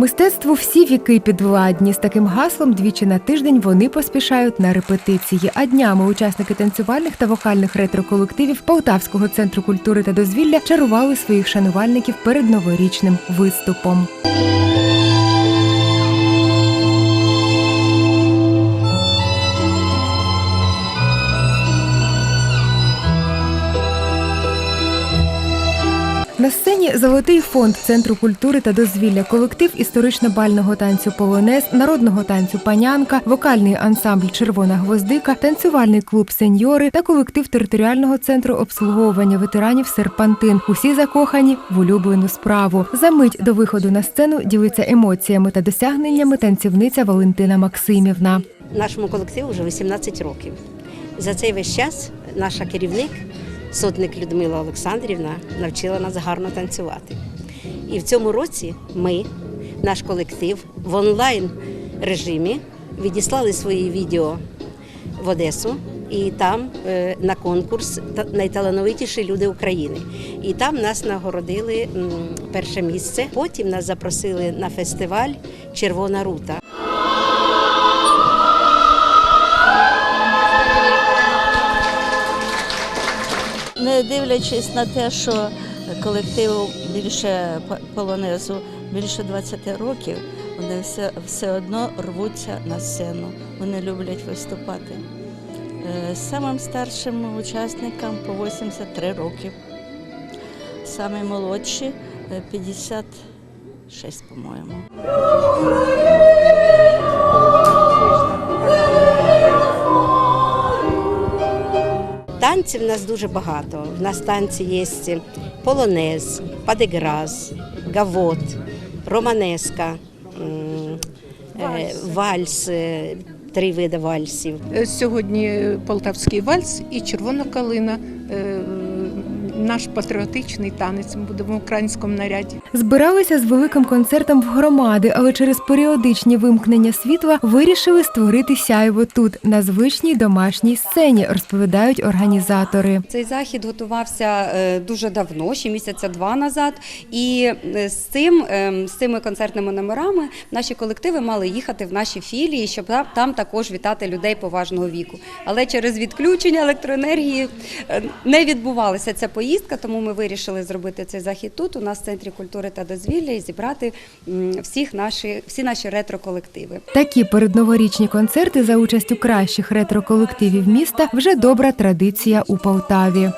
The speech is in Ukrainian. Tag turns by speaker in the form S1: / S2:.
S1: Мистецтву всі віки підвладні. З таким гаслом двічі на тиждень вони поспішають на репетиції. А днями учасники танцювальних та вокальних ретро-колективів Полтавського центру культури та дозвілля чарували своїх шанувальників перед новорічним виступом. На сцені Золотий фонд Центру культури та дозвілля, колектив історично-бального танцю Полонез, народного танцю Панянка, вокальний ансамбль Червона гвоздика, танцювальний клуб Сеньори та колектив територіального центру обслуговування ветеранів Серпантин. Усі закохані в улюблену справу. За мить до виходу на сцену ділиться емоціями та досягненнями танцівниця Валентина Максимівна.
S2: Нашому колективу вже 18 років. За цей весь час наша керівник, сотник Людмила Олександрівна, навчила нас гарно танцювати. І в цьому році ми, наш колектив, в онлайн режимі відіслали свої відео в Одесу. І там е, на конкурс найталановитіші люди України. І там нас нагородили перше місце. Потім нас запросили на фестиваль Червона рута.
S3: Дивлячись на те, що колективу більше по- полонезу більше 20 років, вони все, все одно рвуться на сцену. Вони люблять виступати. Е, Самим старшим учасникам по 83 роки. Самі молодші е, 56, по-моєму.
S2: Танців в нас дуже багато. У нас танці є полонез, падеграз, гавот, романеска, е, вальс, е, три види вальсів.
S4: Е, Сьогодні полтавський вальс і червона калина. Наш патріотичний танець. Ми будемо в українському наряді.
S1: Збиралися з великим концертом в громади, але через періодичні вимкнення світла вирішили створити сяйво тут, на звичній домашній сцені, розповідають організатори.
S5: Цей захід готувався е, дуже давно, ще місяця два назад. І е, з цим е, з цими концертними номерами наші колективи мали їхати в наші філії, щоб там, там також вітати людей поважного віку. Але через відключення електроенергії е, не відбувалася ця поїздка, тому ми вирішили зробити цей захід тут, у нас в центрі культури та дозвілля, і зібрати всіх наші всі наші ретро-колективи.
S1: Такі передноворічні концерти за участю кращих ретро-колективів міста вже добра традиція у Полтаві.